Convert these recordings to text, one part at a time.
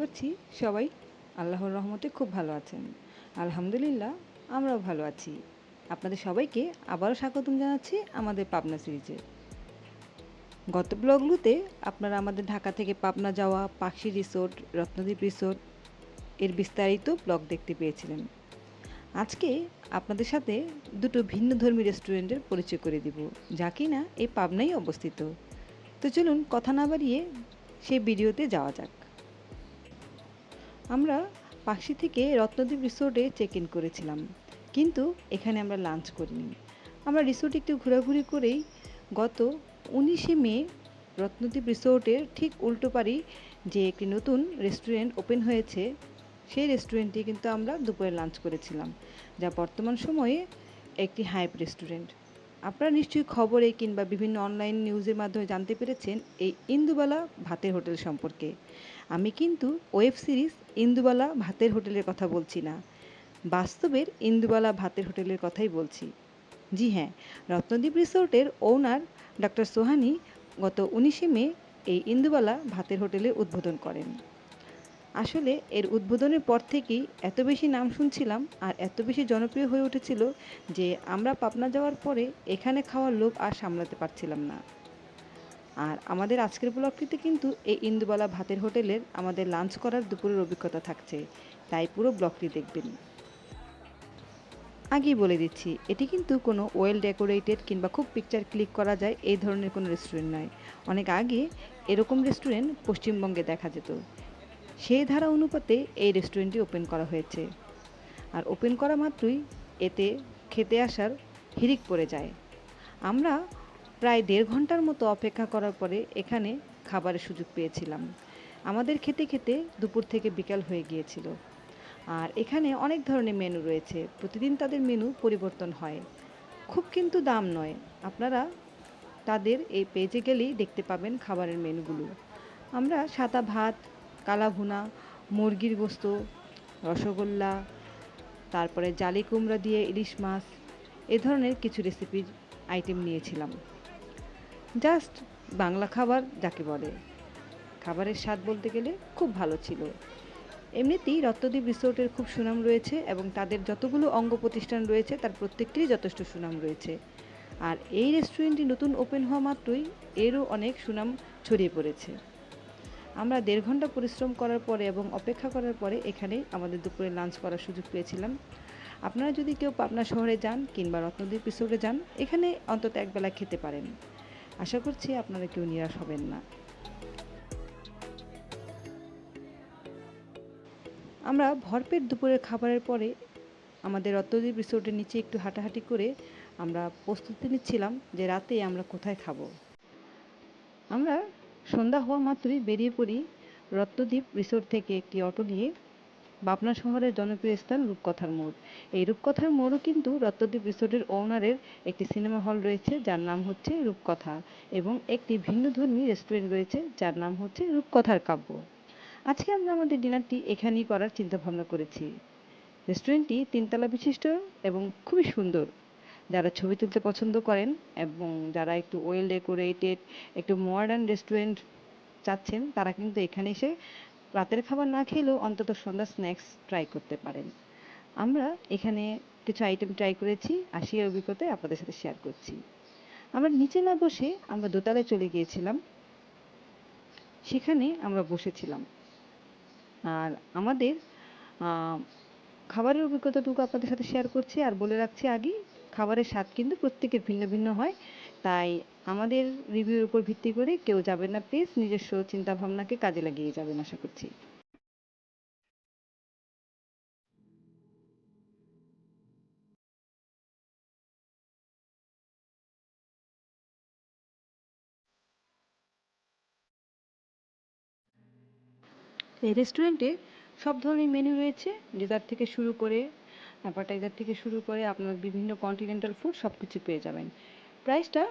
করছি, সবাই আল্লাহর রহমতে খুব ভালো আছেন। আলহামদুলিল্লাহ, আমরাও ভালো আছি। আপনাদের সবাইকে আবারও স্বাগতম জানাচ্ছি আমাদের পাবনা সিরিজে। গত ব্লগগুলোতে আপনারা আমাদের ঢাকা থেকে পাবনা যাওয়া, পাখি রিসোর্ট রত্নদ্বীপ রিসোর্ট এর বিস্তারিত ব্লগ দেখতে পেয়েছিলেন। আজকে আপনাদের সাথে দুটো ভিন্ন ধর্মী রেস্টুরেন্টের পরিচয় করে দিব, যা কিনা এই পাবনাই অবস্থিত। তো চলুন কথা না বাড়িয়ে সেই ভিডিওতে যাওয়া যাক। আমরা পাখি থেকে রত্নদ্বীপ রিসোর্টে চেক ইন করেছিলাম, কিন্তু এখানে আমরা লাঞ্চ করিনি। আমরা রিসোর্টে একটু ঘোরাঘুরি করেই গত উনিশে মে রত্নদ্বীপ রিসোর্টের ঠিক উল্টো পারি যে একটি নতুন রেস্টুরেন্ট ওপেন হয়েছে, সেই রেস্টুরেন্টে কিন্তু আমরা দুপুরে লাঞ্চ করেছিলাম, যা বর্তমান সময়ে একটি হাইপ রেস্টুরেন্ট আপনারা নিশ্চয়ই খবরে কিংবা বিভিন্ন অনলাইন নিউজের মাধ্যমে জানতে পেরেছেন এই ইন্দুবালা ভাতের হোটেল সম্পর্কে। আমি কিন্তু ওয়েব সিরিজ ইন্দুবালা ভাতের হোটেলের কথা বলছি না। বাস্তবের ইন্দুবালা ভাতের হোটেলের কথাই বলছি। জি হ্যাঁ রত্নদ্বীপ রিসোর্টের ওনার ডক্টর সোহানি গত উনিশে মে এই ইন্দুবালা ভাতের হোটেলের উদ্বোধন করেন। আসলে এর উদ্বোধনের পর থেকেই এত বেশি নাম শুনছিলাম আর এত বেশি জনপ্রিয় হয়ে উঠেছিল যে আমরা পাবনা যাওয়ার পরে এখানে খাওয়ার লোভ আর সামলাতে পারছিলাম না। আর আমাদের আজকের ব্লগটিতে কিন্তু এই ইন্দুবালা ভাতের হোটেলের আমাদের লাঞ্চ করার দুপুরের অভিজ্ঞতা থাকছে, তাই পুরো ব্লগটি দেখবেন। আগেই বলে দিচ্ছি, এটি কিন্তু কোনো ওয়েল ডেকোরেটেড কিংবা খুব পিকচার ক্লিক করা যায় এই ধরনের কোনো রেস্টুরেন্ট নয়। অনেক আগে এরকম রেস্টুরেন্ট পশ্চিমবঙ্গে দেখা যেত। সেই ধারা অনুপাতে এই রেস্টুরেন্টটি ওপেন করা হয়েছে। আর ওপেন করা মাত্রই এতে খেতে আসার হিরিক পড়ে যায়। আমরা প্রায় দেড় ঘণ্টার মতো অপেক্ষা করার পরে এখানে খাবারের সুযোগ পেয়েছিলাম। আমাদের খেতে খেতে দুপুর থেকে বিকাল হয়ে গিয়েছিল। আর এখানে অনেক ধরনের মেনু রয়েছে। প্রতিদিন তাদের মেনু পরিবর্তন হয়। খুব কিন্তু দাম নয়। আপনারা তাদের এই পেজে গেলেই দেখতে পাবেন খাবারের মেনুগুলো। আমরা সাদা ভাত কালা ভুনা মুরগির গোস্ত, রসগোল্লা, তারপরে জালি কুমড়া দিয়ে ইলিশ মাছ, এ ধরনের কিছু রেসিপির আইটেম নিয়েছিলাম। জাস্ট বাংলা খাবার যাকে বলে। খাবারের স্বাদ বলতে গেলে খুব ভালো ছিল। এমনিতেই রত্নদ্বীপ রিসোর্টের খুব সুনাম রয়েছে এবং তাদের যতগুলো অঙ্গ প্রতিষ্ঠান রয়েছে, তার প্রত্যেকটিরই যথেষ্ট সুনাম রয়েছে। আর এই রেস্টুরেন্টটি নতুন ওপেন হওয়া মাত্রই এরও অনেক সুনাম ছড়িয়ে পড়েছে। আমরা দেড় ঘণ্টা পরিশ্রম করার পরে এবং অপেক্ষা করার পরে এখানেই আমাদের দুপুরে লাঞ্চ করার সুযোগ পেয়েছিলাম। আপনারা যদি কেউ পাবনা শহরে যান কিংবা রত্নদ্বীপ রিসোর্টে যান, এখানে অন্তত একবেলা খেতে পারেন। আশা করছি আপনারা কেউ নিরাশ হবেন না। আমরা ভরপেট দুপুরের খাবারের পরে আমাদের রত্নদ্বীপ রিসোর্টের নিচে একটু হাঁটাহাঁটি করে আমরা প্রস্তুতি নিচ্ছিলাম যে রাতে আমরা কোথায় খাব। আমরা সন্ধ্যা হওয়া মাত্রই বেরিয়ে পড়ি রত্নদ্বীপ রিসোর্ট থেকে একটি অটো নিয়ে বাপনা শহরের জনপ্রিয় স্থান রূপকথার মোড়। এই রূপকথার মোড়ও কিন্তু রত্নদ্বীপ রিসোর্টের ওনারের একটি সিনেমা হল রয়েছে, যার নাম হচ্ছে রূপকথা এবং একটি ভিন্নধর্মী রেস্টুরেন্ট রয়েছে, যার নাম হচ্ছে রূপকথার কাব্য। আজকে আমরা আমাদের ডিনারটি এখানেই করার চিন্তা ভাবনা করেছি। রেস্টুরেন্টটি তিনতলা বিশিষ্ট এবং খুবই সুন্দর। যারা ছবি তুলতে পছন্দ করেন এবং যারা একটু ওয়েল ডেকোরেটেড একটু মডার্ন রেস্টুরেন্ট চাচ্ছেন, তারা কিন্তু এখানে এসে রাতের খাবার না খেলেও অন্তত সন্ধ্যা স্ন্যাক্স ট্রাই করতে পারেন। আমরা এখানে কিছু আইটেম ট্রাই করেছি আর সেই অভিজ্ঞতায় আপনাদের সাথে শেয়ার করছি। আমরা নিচে না বসে আমরা দোতলায় চলে গিয়েছিলাম। সেখানে আমরা বসেছিলাম। আর আমাদের খাবারের অভিজ্ঞতাটুকু আপনাদের সাথে শেয়ার করছি আর বলে রাখছি আগেই খাবারের স্বাদ কিন্তু প্রত্যেকের ভিন্ন ভিন্ন হয়। তাই আমাদের রিভিউর উপর ভিত্তি করে কেউ যাবেন না প্লিজ নিজস্ব চিন্তা ভাবনাকে কাজে লাগিয়ে যাবেন আশা করছি। এই রেস্টুরেন্টে সব ধরনের মেনু রয়েছে। ডেজার্ট থেকে শুরু করে অ্যাপাটাইজার থেকে শুরু করে আপনার বিভিন্ন কন্টিনেন্টাল ফুড সব কিছু পেয়ে যাবেন। প্রাইসটা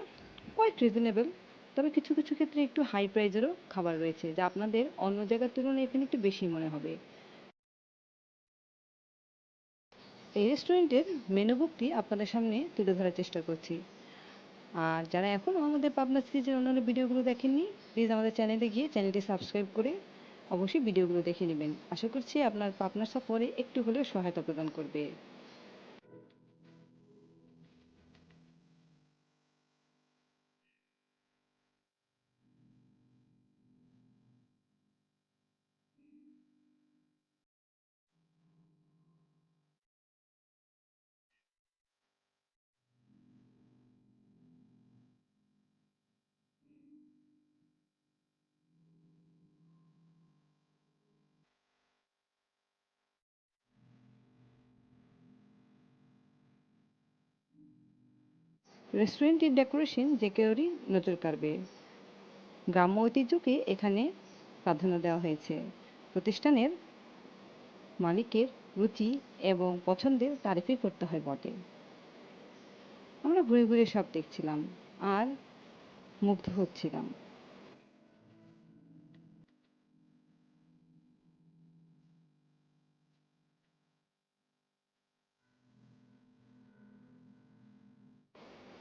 কোয়াইট রিজনেবল তবে কিছু কিছু ক্ষেত্রে একটু হাই প্রাইজেরও খাবার রয়েছে, যা আপনাদের অন্য জায়গার তুলনায় এখানে একটু বেশি মনে হবে। এই রেস্টুরেন্টের মেনু বুকটি আপনাদের সামনে তুলে ধরার চেষ্টা করছি। আর যারা এখনও আমাদের পাবনা সিরিজের অন্যান্য ভিডিওগুলো দেখেননি প্লিজ আমাদের চ্যানেলে গিয়ে চ্যানেলটি সাবস্ক্রাইব করে অবশ্যই ভিডিওগুলো দেখে নেবেন। আশা করছি আপনার পাবনা সফরে একটু হলেও সহায়তা প্রদান করবে। রেস্টুরেন্টের ডেকোরেশন যে কেউরই নজর কাড়বে গ্রাম্য ঐতিহ্যকে এখানে প্রাধান্য দেওয়া হয়েছে। প্রতিষ্ঠানের মালিকের রুচি এবং পছন্দের তারিফই করতে হয় বটে। আমরা ঘুরে ঘুরে সব দেখছিলাম, আর মুগ্ধ হচ্ছিলাম।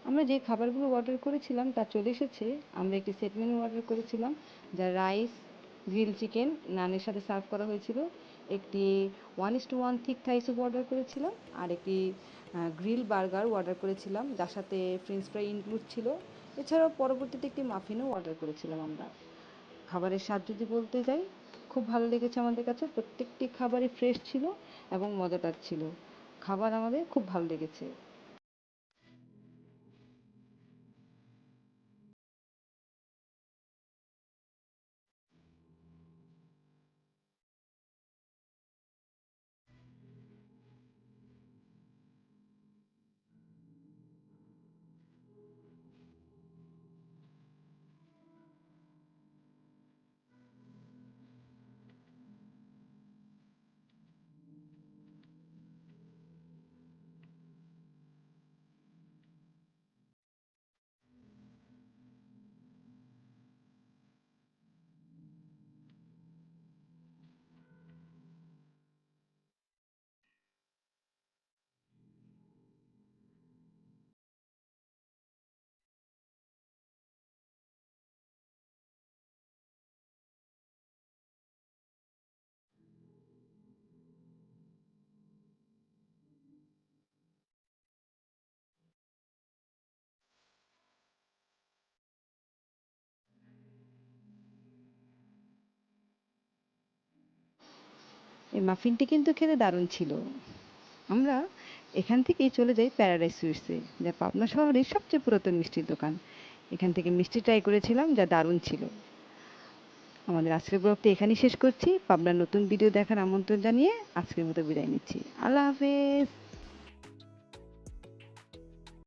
আমরা যে খাবারগুলো অর্ডার করেছিলাম, তা চলে এসেছে। আমরা একটি সেট মেনু অর্ডার করেছিলাম, যা রাইস গ্রিল চিকেন নানের সাথে সার্ভ করা হয়েছিল। একটি one is to one thick Thai soup order করেছিলাম, আর একটি গ্রিল বার্গার অর্ডার করেছিলাম, যার সাথে ফ্রেঞ্চ ফ্রাই ইনক্লুড ছিল। এছাড়াও পরবর্তীতে একটি মাফিনও অর্ডার করেছিলাম আমরা। খাবারের স্বাদ যদি বলতে যাই, খুব ভালো লেগেছে আমাদের কাছে। প্রত্যেকটি খাবারই ফ্রেশ ছিল এবং মজাদার ছিল। খাবার আমাদের খুব ভালো লেগেছে। এই মাফিনটি কিন্তু খেতে দারুণ ছিল। আমরা এখান থেকেই চলে যাই প্যারাডাইস সুইটসে যা পাবনা শহরের সবচেয়ে পুরাতন মিষ্টির দোকান। এখান থেকে মিষ্টি ট্রাই করেছিলাম, যা দারুণ ছিল। আমাদের আজকের ব্লগটি এখানেই শেষ করছি। পাবনার নতুন ভিডিও দেখার আমন্ত্রণ জানিয়ে আজকের মতো বিদায় নিচ্ছি। আল্লাহ হাফেজ।